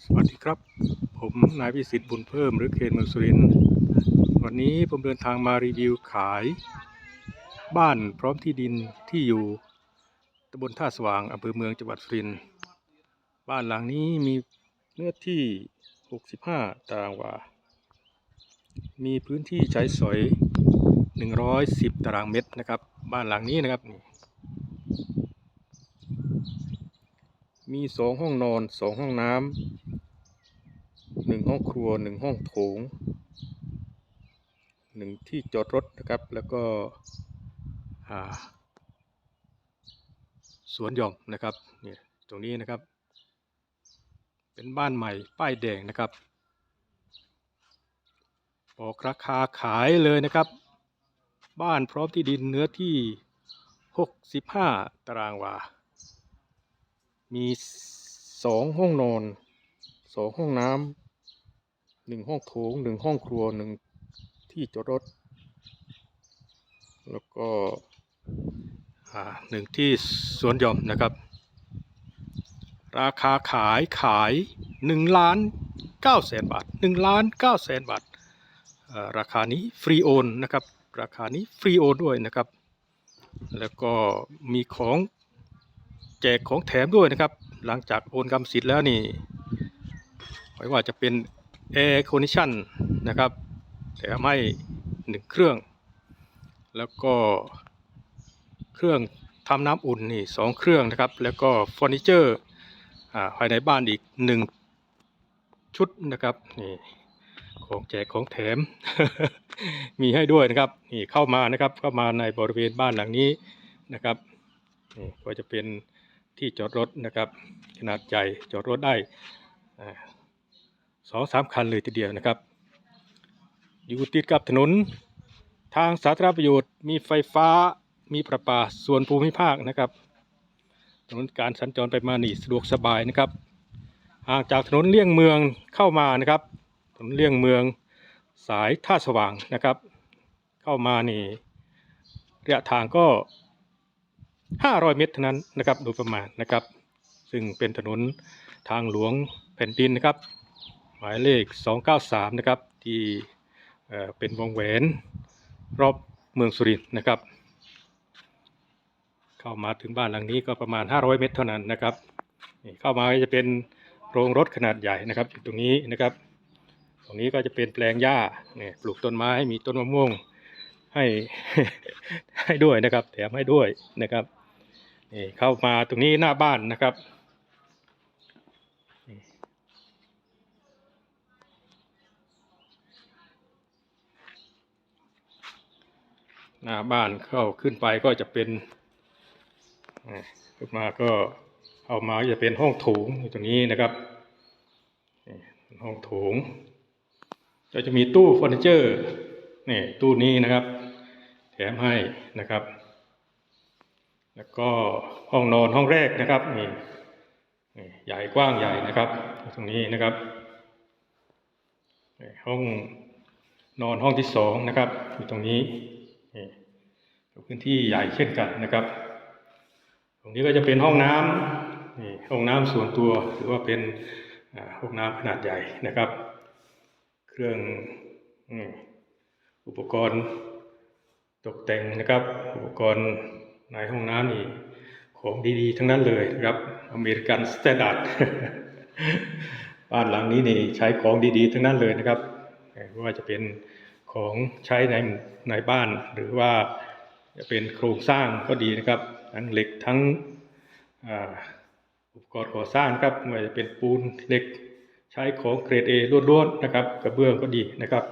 สวัสดีครับ ผมนายพิสิทธิ์บุญเพิ่มหรือเคนเมืองสุรินทร์วันนี้ผมเดินทางมารีวิวขาย บ้านพร้อมที่ดินที่อยู่ตำบลท่าสว่างอำเภอเมืองจังหวัดสุรินทร์บ้านหลังนี้มีเนื้อที่ 65 ตารางวา มีพื้นที่ใช้สอย 110 ตารางเมตรนะครับ บ้านหลังนี้นะครับนี่ มีสองห้องนอนสองห้องน้ำหนึ่งห้องครัวหนึ่งห้องโถงหนึ่งที่จอดรถนะครับ แล้วก็สวนหย่อมนะครับเนี่ยตรงนี้นะครับ เป็นบ้านใหม่ป้ายแดงนะครับบอกราคาขายเลยนะครับ บ้านพร้อมที่ดินเนื้อที่ 65 ตารางวา มีสองห้องนอนสองห้องน้ำหนึ่งห้องโถงหนึ่งห้องครัวหนึ่งที่จอดรถ แล้วก็หนึ่งที่สวนหย่อมนะครับ ราคาขายขายหนึ่งล้านเก้าแสนบาทหนึ่งล้านเก้าแสนบาท ราคานี้ฟรีโอนนะครับ ราคานี้ฟรีโอนด้วยนะครับ แล้วก็มีของ แจกของแถมด้วยนะครับ หลังจากโอนกรรมสิทธิ์แล้วนี่ไม่ว่าจะเป็นแอร์คอนดิชันนะครับ แถมให้หนึ่งเครื่อง แล้วก็เครื่องทำน้ำอุ่นนี่สองเครื่องนะครับ แล้วก็เฟอร์นิเจอร์ภายในบ้านอีกหนึ่งชุดนะครับนี่ของแจกของแถม มีให้ด้วยนะครับนี่เข้ามานะครับเข้ามาในบริเวณบ้านหลังนี้นะครับนี่ก็จะเป็น ที่จอดรถนะครับ ขนาดใหญ่จอดรถได้สองสามคันเลยทีเดียวนะครับ อยู่ติดกับถนน ทางสาธารณประโยชน์ มีไฟฟ้ามีประปาส่วนภูมิภาคนะครับ ถนนการสัญจรไปมานี่สะดวกสบายนะครับห่างจากถนนเลี่ยงเมืองเข้ามานะครับ ถนนเลี่ยงเมืองสายท่าสว่างนะครับ เข้ามานี่ระยะทางก็ 500 เมตรเท่านั้นนะครับโดยประมาณนะครับ ซึ่งเป็นถนนทางหลวงแผ่นดินนะครับ หมายเลข 293 นะครับ ที่เอ่อเป็นวงแหวนรอบเมืองสุรินทร์นะครับ เข้ามาถึงบ้านหลังนี้ก็ประมาณ 500 เมตรเท่านั้นนะครับนี่เข้ามาจะเป็นโรงรถขนาดใหญ่นะครับอยู่ตรงนี้นะครับ ตรงนี้ก็จะเป็นแปลงหญ้าเนี่ยปลูกต้นไม้มีต้นมะม่วงให้ให้ด้วยนะครับ แถมให้ด้วยนะครับ นี่เข้ามาตรงนี้หน้าบ้านนะครับหน้าบ้านเข้าขึ้นไปก็จะเป็นขึ้นมาก็เข้ามาจะเป็นห้องโถงอยู่ตรงนี้นะครับห้องโถงก็จะมีตู้เฟอร์นิเจอร์นี่ตู้นี้นะครับ แถมให้นะครับ แล้วก็ห้องนอนห้องแรกนะครับนี่ใหญ่กว้างใหญ่นะครับ ตรงนี้นะครับ ห้องนอนห้องที่สองนะครับอยู่ตรงนี้นี่พื้นที่ใหญ่เช่นกันนะครับ ตรงนี้ก็จะเป็นห้องน้ำนี่ห้องน้ำส่วนตัวหรือว่าเป็นห้องน้ำขนาดใหญ่นะครับ เครื่องอุปกรณ์ตกแต่งนะครับ อุปกรณ์ ในห้องน้ำนี่ของดีๆ ทั้งนั้นเลยนะครับอเมริกันสแตนดาร์ดบ้านหลังนี้นี่ใช้ของดีๆ ทั้งนั้นเลยนะครับไม่ว่าจะเป็นของใช้ในในบ้านหรือว่าจะเป็นโครงสร้างก็ดีนะครับ ทั้งเหล็กทั้งอุปกรณ์ก่อสร้างครับไม่ว่าจะเป็นปูนเหล็กใช้ของเกรด A ล้วนๆนะครับกระเบื้องก็ดีนะครับ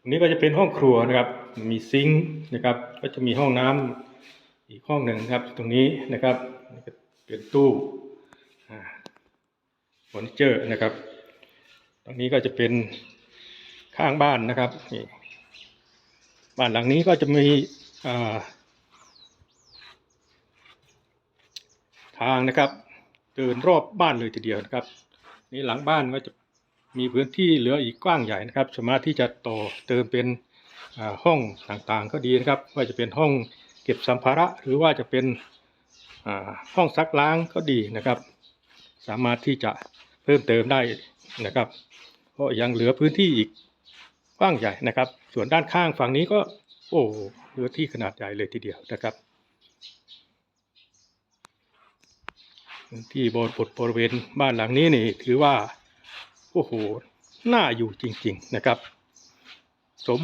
ตรงนี้ก็จะเป็นห้องครัวนะครับ มีซิงค์นะครับ ก็จะมีห้องน้ำ อีกห้องหนึ่งครับตรงนี้นะครับเป็นตู้เฟอร์นิเจอร์นะครับ ตรงนี้ก็จะเป็นข้างบ้านนะครับนี่บ้านหลังนี้ก็จะมีาทางนะครับเดินรอบบ้านเลยทีเดียวนะครับ นี่หลังบ้านก็จะมีพื้นที่เหลืออีกกว้างใหญ่นะครับ สามารถที่จะต่อเติมเป็นห้องต่างๆก็ดีนะครับว่าจะเป็นห้อง เก็บสัมภาระหรือว่าจะเป็นห้องซักล้างก็ดีนะครับ สามารถที่จะเพิ่มเติมได้นะครับเพราะยังเหลือพื้นที่อีกกว้างใหญ่นะครับ ส่วนด้านข้างฝั่งนี้ก็ โอ้เหลือที่ขนาดใหญ่เลยทีเดียวนะครับที่บนบริเวณบ้านหลังนี้นี่ถือว่า โอ้โห น่าอยู่จริง ๆ นะครับ สม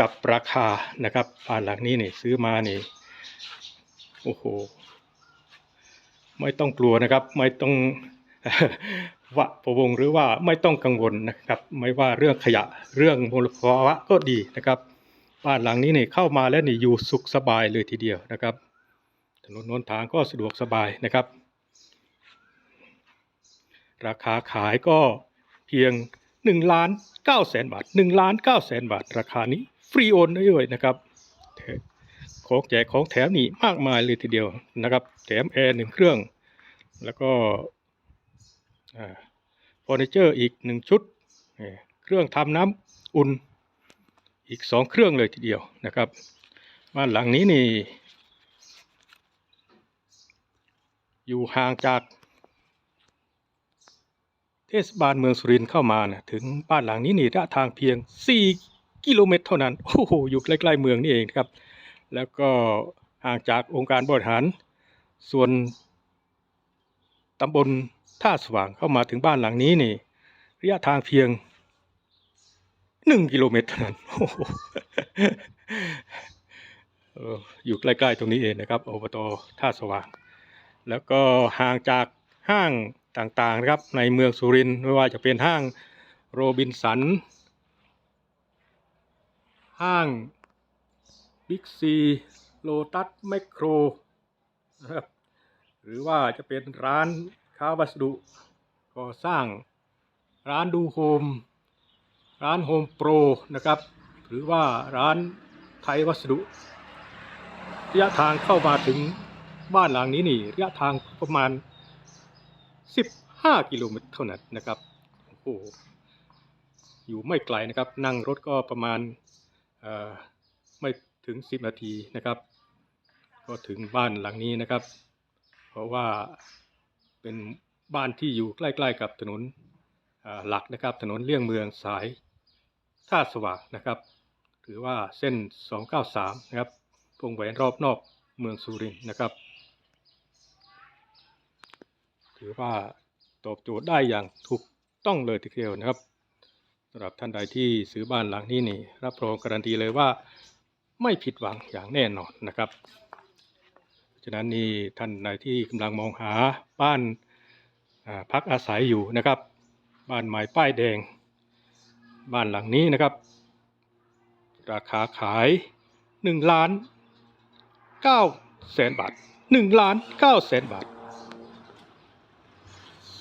กับราคานะครับบ้านหลังนี้นี่ซื้อมานี่โอ้โหไม่ต้องกลัวนะครับ ไม่ต้องวะประวงหรือว่าไม่ต้องกังวลนะครับ ไม่ว่าเรื่องขยะเรื่องมลภาวะก็ดีนะครับบ้านหลังนี้นี่เข้ามาแล้วนี่อยู่สุขสบายเลยทีเดียวนะครับถนนนนทางก็สะดวกสบายนะครับ ราคาขายก็เพียง1ล้าน9แสนบาท1ล้าน9แสนบาท ราคานี้ ฟรีโอนด้วยนะครับของแจกของแถมนี่มากมายเลยทีเดียวนะครับ แถมแอร์หนึ่งเครื่อง แล้วก็เฟอร์นิเจอร์อีกหนึ่งชุดเอ่อเครื่องทำน้ำอุ่นอีกสองเครื่องเลยทีเดียวนะครับบ้านหลังนี้นี่ อยู่ห่างจาก เทศบาลเมืองสุรินทร์เข้ามานะถึงบ้านหลังนี้นี่ระยะทางเพียง4 กิโลเมตรเท่านั้น โอ้โห อยู่ใกล้ๆเมืองนี่เองครับ แล้วก็ห่างจากองค์การบริหาร ส่วนตำบลท่าสว่างเข้ามาถึงบ้านหลังนี้นี่ ระยะทางเพียง1กิโลเมตรเท่านั้นโอ้โหอออยู่ใกล้ๆตรงนี้เองนะครับอบตท่าสว่าง แล้วก็ห่างจากห้างต่างๆนะครับในเมืองสุรินทร์ไม่ว่าจะเป็นห้างโรบินสัน ห้างบิ๊กซีโลตัสแมคโครนะครับหรือว่าจะเป็นร้านค้าวัสดุก่อสร้าง ร้านดูโฮม ร้านโฮมโปรนะครับ หรือว่าร้านไทยวัสดุระยะทางเข้ามาถึงบ้านหลังนี้นี่ระยะทางประมาณ 15 กิโลเมตรเท่านั้นนะครับโอ้โหอยู่ไม่ไกลนะครับ นั่งรถก็ประมาณ ไม่ถึง 10 นาทีนะครับ ก็ถึงบ้านหลังนี้นะครับ เพราะว่าเป็นบ้านที่อยู่ใกล้ๆกับถนนหลักนะครับ ถนนเลี่ยงเมืองสายท่าสว่างนะครับหรือว่าเส้น 293 นะครับวงแหวนรอบนอกเมืองสุรินทร์นะครับ ถือว่าตอบโจทย์ได้อย่างถูกต้องเลยทีเดียวนะครับำหรับท่านใดที่ซื้อบ้านหลังนี้นี่ รับรองการันตีเลยว่าไม่ผิดหวังอย่างแน่นอนนะครับฉะนั้นนี่ท่านใดที่กำลังมองหาบ้านพักอาศัยอยู่นะครับ บ้านไม้ป้ายแดง บ้านหลังนี้นะครับ ราคาขาย1ล้าน9แสนบาท1ล้าน9แสนบาท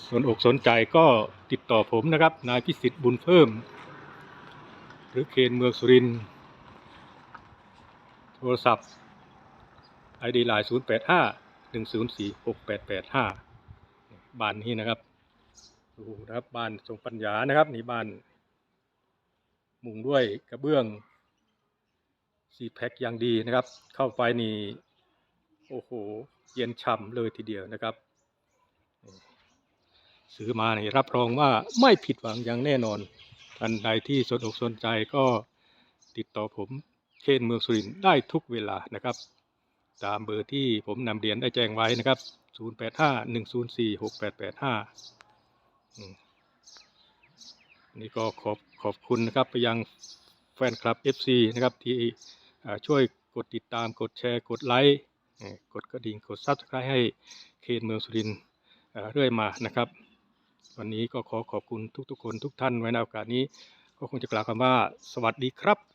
สนอกสนใจก็ ติดต่อผมนะครับ นายพิสิทธิ์บุญเพิ่ม หรือเคนเมืองสุรินทร์โทรศัพท์ ID ไลน์085 104 6885 บ้านนี้นะครับดูนะครับบ้านทรงปัญญานะครับนี่บ้าน มุงด้วยกระเบื้องซีแพ็คอย่างดีนะครับ เข้าไปนี่โอ้โห เย็นฉ่ำเลยทีเดียวนะครับ ซื้อมานี่รับรองว่าไม่ผิดหวังอย่างแน่นอนท่านใดที่สนอกสนใจก็ติดต่อผมเคนเมืองสุรินได้ทุกเวลานะครับ ตามเบอร์ที่ผมนำเรียนได้แจ้งไว้นะครับ 085 104 6885 นี่ก็ขอบขอบคุณนะครับไปยังแฟนคลับ FC นะครับที่ช่วยกดติดตามกดแชร์กดไลค์กดกระดิ่งกด Subscribe ให้เคนเมืองสุรินเรื่อยมานะครับ วันนี้ก็ขอขอบคุณทุกๆ คนทุกท่านไว้ในโอกาสนี้ ก็คงจะกล่าวคำว่า สวัสดีครับ